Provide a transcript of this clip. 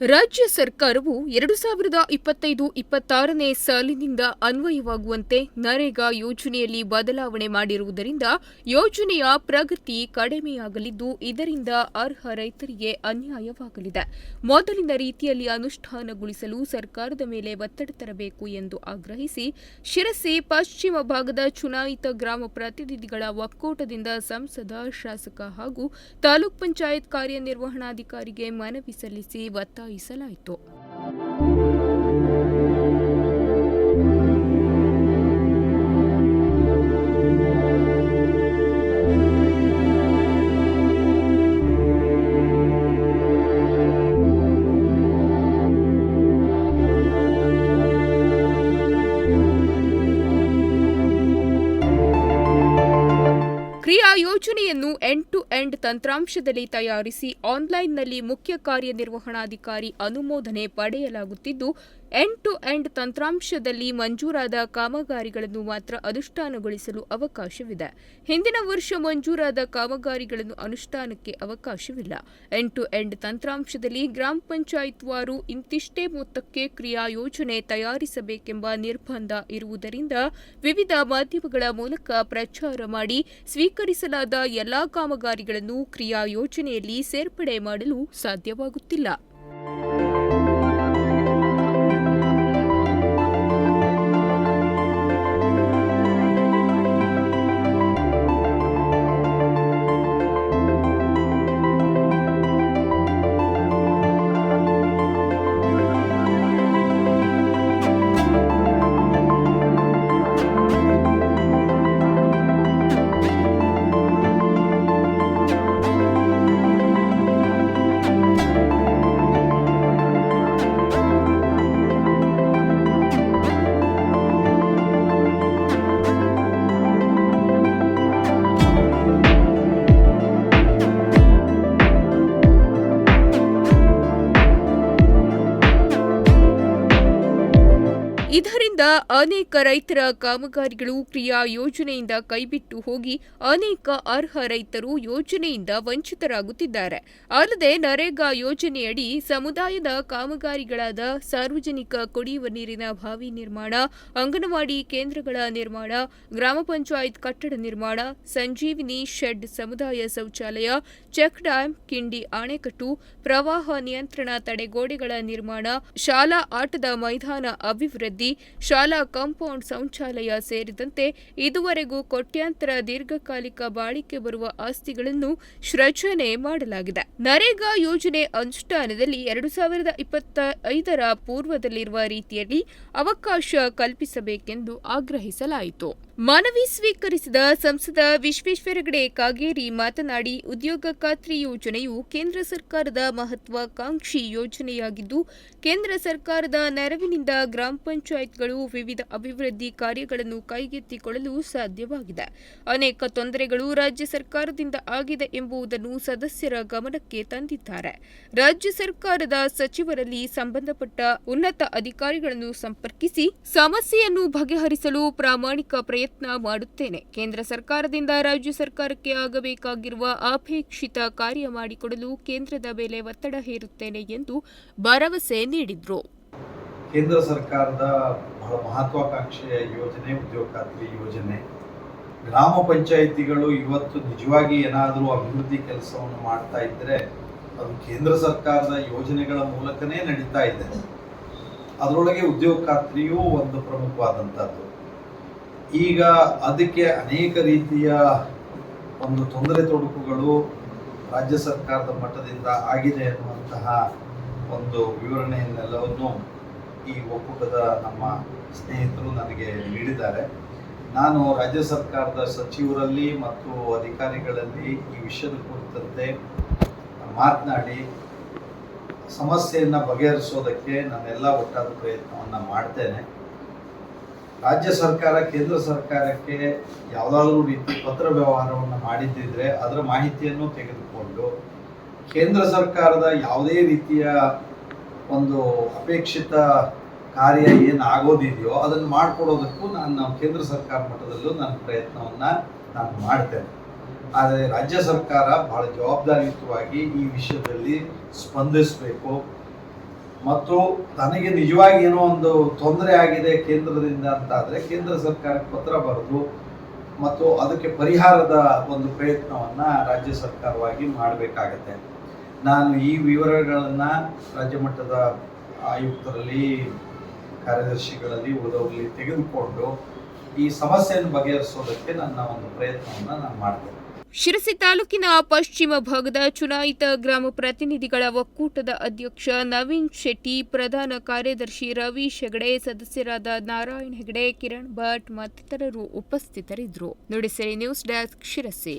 ರಾಜ್ಯ ಸರ್ಕಾರವು ಎರಡು ಸಾವಿರದ ಇಪ್ಪತ್ತೈದು ಇಪ್ಪತ್ತಾರನೇ ಸಾಲಿನಿಂದ ಅನ್ವಯವಾಗುವಂತೆ ನರೇಗಾ ಯೋಜನೆಯಲ್ಲಿ ಬದಲಾವಣೆ ಮಾಡಿರುವುದರಿಂದ ಯೋಜನೆಯ ಪ್ರಗತಿ ಕಡಿಮೆಯಾಗಲಿದ್ದು, ಇದರಿಂದ ಅರ್ಹ ರೈತರಿಗೆ ಅನ್ಯಾಯವಾಗಲಿದೆ. ಮೊದಲಿನ ರೀತಿಯಲ್ಲಿ ಅನುಷ್ಠಾನಗೊಳಿಸಲು ಸರ್ಕಾರದ ಮೇಲೆ ಒತ್ತಡ ತರಬೇಕು ಎಂದು ಆಗ್ರಹಿಸಿ, ಶಿರಸಿ ಪಶ್ಚಿಮ ಭಾಗದ ಚುನಾಯಿತ ಗ್ರಾಮ ಪ್ರತಿನಿಧಿಗಳ ಒಕ್ಕೂಟದಿಂದ ಸಂಸದ, ಶಾಸಕ ಹಾಗೂ ತಾಲೂಕ್ ಪಂಚಾಯತ್ ಕಾರ್ಯನಿರ್ವಹಣಾಧಿಕಾರಿಗೆ ಮನವಿ ಸಲ್ಲಿಸಿ ಒತ್ತಾಯಿಸಲಾಯಿತು ಕ್ರಿಯಾ ಯೋಜನೆಯನ್ನು ಎಂಡ್ ಟು ಎಂಡ್ ತಂತ್ರಾಂಶದಲ್ಲಿ ತಯಾರಿಸಿ ಆನ್ಲೈನ್ನಲ್ಲಿ ಮುಖ್ಯ ಕಾರ್ಯನಿರ್ವಹಣಾಧಿಕಾರಿ ಅನುಮೋದನೆ ಪಡೆಯಲಾಗುತ್ತಿದ್ದು ಎಂಡ್ ಟು ಎಂಡ್ ತಂತ್ರಾಂಶದಲ್ಲಿ ಮಂಜೂರಾದ ಕಾಮಗಾರಿಗಳನ್ನು ಮಾತ್ರ ಅನುಷ್ಠಾನಗೊಳಿಸಲು ಅವಕಾಶವಿದೆ. ಹಿಂದಿನ ವರ್ಷ ಮಂಜೂರಾದ ಕಾಮಗಾರಿಗಳನ್ನು ಅನುಷ್ಠಾನಕ್ಕೆ ಅವಕಾಶವಿಲ್ಲ. ಎಂಡ್ ಟು ಎಂಡ್ ತಂತ್ರಾಂಶದಲ್ಲಿ ಗ್ರಾಮ ಪಂಚಾಯತ್ ವಾರು ಇಂತಿಷ್ಟೇ ಮೊತ್ತಕ್ಕೆ ಕ್ರಿಯಾ ಯೋಜನೆ ತಯಾರಿಸಬೇಕೆಂಬ ನಿರ್ಬಂಧ ಇರುವುದರಿಂದ ವಿವಿಧ ಮಾಧ್ಯಮಗಳ ಮೂಲಕ ಪ್ರಚಾರ ಮಾಡಿ ಸ್ವೀಕರಿಸಲಾದ ಎಲ್ಲಾ ಕಾಮಗಾರಿಗಳನ್ನು ಕ್ರಿಯಾ ಯೋಜನೆಯಲ್ಲಿ ಸೇರ್ಪಡೆ ಮಾಡಲು ಸಾಧ್ಯವಾಗುತ್ತಿಲ್ಲ. ಇದರಿಂದ ಅನೇಕ ರೈತರ ಕಾಮಗಾರಿಗಳು ಕ್ರಿಯಾ ಯೋಜನೆಯಿಂದ ಕೈಬಿಟ್ಟು ಹೋಗಿ ಅನೇಕ ಅರ್ಹ ರೈತರು ಯೋಜನೆಯಿಂದ ವಂಚಿತರಾಗುತ್ತಿದ್ದಾರೆ. ಅಲ್ಲದೆ ನರೇಗಾ ಯೋಜನೆಯಡಿ ಸಮುದಾಯದ ಕಾಮಗಾರಿಗಳಾದ ಸಾರ್ವಜನಿಕ ಕುಡಿಯುವ ನೀರಿನ ಬಾವಿ ನಿರ್ಮಾಣ, ಅಂಗನವಾಡಿ ಕೇಂದ್ರಗಳ ನಿರ್ಮಾಣ, ಗ್ರಾಮ ಪಂಚಾಯತ್ ಕಟ್ಟಡ ನಿರ್ಮಾಣ, ಸಂಜೀವಿನಿ ಶೆಡ್ ಸಮುದಾಯ ಶೌಚಾಲಯ, ಚೆಕ್ ಡ್ಯಾಂ, ಕಿಂಡಿ ಅಣೆಕಟ್ಟು ಪ್ರವಾಹ ನಿಯಂತ್ರಣ ತಡೆಗೋಡೆಗಳ ನಿರ್ಮಾಣ, ಶಾಲಾ ಆಟದ ಮೈದಾನ ಅಭಿವೃದ್ಧಿ ಶಾಲಾ ಕಾಂಪೌಂಡ್ ಶೌಚಾಲಯ ಸೇರಿದಂತೆ ಇದುವರೆಗೂ ಕೋಟ್ಯಾಂತರ ದೀರ್ಘಕಾಲಿಕ ಬಾಳಿಕೆ ಬರುವ ಆಸ್ತಿಗಳನ್ನು ಸೃಜನೆ ಮಾಡಲಾಗಿದೆ. ನರೇಗಾ ಯೋಜನೆ ಅನುಷ್ಠಾನದಲ್ಲಿ ಎರಡು ಸಾವಿರದ ಇಪ್ಪತ್ತ ಐದರ ಪೂರ್ವದಲ್ಲಿರುವ ರೀತಿಯಲ್ಲಿ ಅವಕಾಶ ಕಲ್ಪಿಸಬೇಕೆಂದು ಆಗ್ರಹಿಸಲಾಯಿತು. ಮನವಿ ಸ್ವೀಕರಿಸಿದ ಸಂಸದ ವಿಶ್ವೇಶ್ವರಗಡೆ ಕಾಗೇರಿ ಮಾತನಾಡಿ ಉದ್ಯೋಗ ಖಾತ್ರಿ ಯೋಜನೆಯು ಕೇಂದ್ರ ಸರ್ಕಾರದ ಮಹತ್ವಾಕಾಂಕ್ಷಿ ಯೋಜನೆಯಾಗಿದ್ದು, ಕೇಂದ್ರ ಸರ್ಕಾರದ ನೆರವಿನಿಂದ ಗ್ರಾಮ ಪಂಚಾಯತ್ಗಳು ವಿವಿಧ ಅಭಿವೃದ್ಧಿ ಕಾರ್ಯಗಳನ್ನು ಕೈಗೆತ್ತಿಕೊಳ್ಳಲು ಸಾಧ್ಯವಾಗಿದೆ. ಅನೇಕ ತೊಂದರೆಗಳು ರಾಜ್ಯ ಸರ್ಕಾರದಿಂದ ಆಗಿದೆ ಎಂಬುದನ್ನು ಸದಸ್ಯರ ಗಮನಕ್ಕೆ ತಂದಿದ್ದಾರೆ. ರಾಜ್ಯ ಸರ್ಕಾರದ ಸಚಿವರಲ್ಲಿ ಸಂಬಂಧಪಟ್ಟ ಉನ್ನತ ಅಧಿಕಾರಿಗಳನ್ನು ಸಂಪರ್ಕಿಸಿ ಸಮಸ್ಯೆಯನ್ನು ಬಗೆಹರಿಸಲು ಪ್ರಾಮಾಣಿಕ ಪ್ರಯತ್ನ ಮಾಡುತ್ತೇನೆ. ಕೇಂದ್ರ ಸರ್ಕಾರದಿಂದ ರಾಜ್ಯ ಸರ್ಕಾರಕ್ಕೆ ಆಗಬೇಕಾಗಿರುವ ಅಪೇಕ್ಷಿತ ಕಾರ್ಯ ಮಾಡಿಕೊಡಲು ಕೇಂದ್ರದ ಮೇಲೆ ಒತ್ತಡ ಹೇರುತ್ತೇನೆ ಎಂದು ಭರವಸೆ ನೀಡಿದರು. ಕೇಂದ್ರ ಸರ್ಕಾರದ ಬಹಳ ಮಹತ್ವಾಕಾಂಕ್ಷೆಯ ಯೋಜನೆ, ಉದ್ಯೋಗ ಖಾತ್ರಿ ಯೋಜನೆ. ಗ್ರಾಮ ಪಂಚಾಯಿತಿಗಳು ಇವತ್ತು ನಿಜವಾಗಿ ಏನಾದರೂ ಅಭಿವೃದ್ಧಿ ಕೆಲಸವನ್ನು ಮಾಡ್ತಾ ಇದ್ದರೆ ಅದು ಕೇಂದ್ರ ಸರ್ಕಾರದ ಯೋಜನೆಗಳ ಮೂಲಕನೇ ನಡೀತಾ ಇದೆ. ಅದರೊಳಗೆ ಉದ್ಯೋಗ ಖಾತ್ರಿಯೂ ಒಂದು ಪ್ರಮುಖವಾದಂಥದ್ದು ಈಗ ಅದಕ್ಕೆ ಅನೇಕ ರೀತಿಯ ಒಂದು ತೊಂದರೆ ತೊಡಕುಗಳು ರಾಜ್ಯ ಸರ್ಕಾರದ ಮಟ್ಟದಿಂದ ಆಗಿದೆ ಎನ್ನುವಂತಹ ಒಂದು ವಿವರಣೆಯನ್ನೆಲ್ಲವನ್ನು ಈ ಒಕ್ಕೂಟದ ನಮ್ಮ ಸ್ನೇಹಿತರು ನನಗೆ ನೀಡಿದ್ದಾರೆ. ನಾನು ರಾಜ್ಯ ಸರ್ಕಾರದ ಸಚಿವರಲ್ಲಿ ಮತ್ತು ಅಧಿಕಾರಿಗಳಲ್ಲಿ ಈ ವಿಷಯದ ಕುರಿತಂತೆ ಮಾತನಾಡಿ ಸಮಸ್ಯೆಯನ್ನು ಬಗೆಹರಿಸೋದಕ್ಕೆ ನಾನೆಲ್ಲ ಒಟ್ಟಾದ ಪ್ರಯತ್ನವನ್ನು ಮಾಡ್ತೇನೆ. ರಾಜ್ಯ ಸರ್ಕಾರ, ಕೇಂದ್ರ ಸರ್ಕಾರಕ್ಕೆ ಯಾವುದಾದ್ರೂ ರೀತಿ ಪತ್ರ ವ್ಯವಹಾರವನ್ನು ಮಾಡಿದ್ದಿದ್ರೆ ಅದರ ಮಾಹಿತಿಯನ್ನು ತೆಗೆದುಕೊಂಡು ಕೇಂದ್ರ ಸರ್ಕಾರದ ಯಾವುದೇ ರೀತಿಯ ಒಂದು ಅಪೇಕ್ಷಿತ ಕಾರ್ಯ ಏನು ಆಗೋದಿದೆಯೋ ಅದನ್ನು ಮಾಡಿಕೊಡೋದಕ್ಕೂ ನಾನು ಕೇಂದ್ರ ಸರ್ಕಾರ ಮಟ್ಟದಲ್ಲೂ ನನ್ನ ಪ್ರಯತ್ನವನ್ನು ನಾನು ಮಾಡ್ತೇನೆ. ಆದರೆ ರಾಜ್ಯ ಸರ್ಕಾರ ಬಹಳ ಜವಾಬ್ದಾರಿಯುತವಾಗಿ ಈ ವಿಷಯದಲ್ಲಿ ಸ್ಪಂದಿಸಬೇಕು. ಮತ್ತು ನನಗೆ ನಿಜವಾಗಿ ಏನೋ ಒಂದು ತೊಂದರೆ ಆಗಿದೆ ಕೇಂದ್ರದಿಂದ ಅಂತ ಆದರೆ ಕೇಂದ್ರ ಸರ್ಕಾರಕ್ಕೆ ಪತ್ರ ಬರೆದು ಮತ್ತು ಅದಕ್ಕೆ ಪರಿಹಾರದ ಒಂದು ಪ್ರಯತ್ನವನ್ನ ರಾಜ್ಯ ಸರ್ಕಾರವಾಗಿ ಮಾಡಬೇಕಾಗತ್ತೆ. ನಾನು ಈ ವಿವರಗಳನ್ನು ರಾಜ್ಯ ಮಟ್ಟದ ಆಯುಕ್ತರಲ್ಲಿ, ಕಾರ್ಯದರ್ಶಿಗಳಲ್ಲಿ, ಓದೋರಲ್ಲಿ ತೆಗೆದುಕೊಂಡು ಈ ಸಮಸ್ಯೆಯನ್ನು ಬಗೆಹರಿಸೋದಕ್ಕೆ ನನ್ನ ಒಂದು ಪ್ರಯತ್ನವನ್ನು ನಾನು ಮಾಡ್ತೇನೆ. ಶಿರಸಿ ತಾಲೂಕಿನ ಪಶ್ಚಿಮ ಭಾಗದ ಚುನಾಯಿತ ಗ್ರಾಮ ಪ್ರತಿನಿಧಿಗಳ ಒಕ್ಕೂಟದ ಅಧ್ಯಕ್ಷ ನವೀನ್ ಶೆಟ್ಟಿ, ಪ್ರಧಾನ ಕಾರ್ಯದರ್ಶಿ ರವಿ ಹೆಗಡೆ ಸದಸ್ಯರಾದ ನಾರಾಯಣ ಹೆಗಡೆ, ಕಿರಣ್ ಭಟ್ ಮತ್ತಿತರರು ಉಪಸ್ಥಿತರಿದ್ದರು. Nudisiri news desk Sirsi.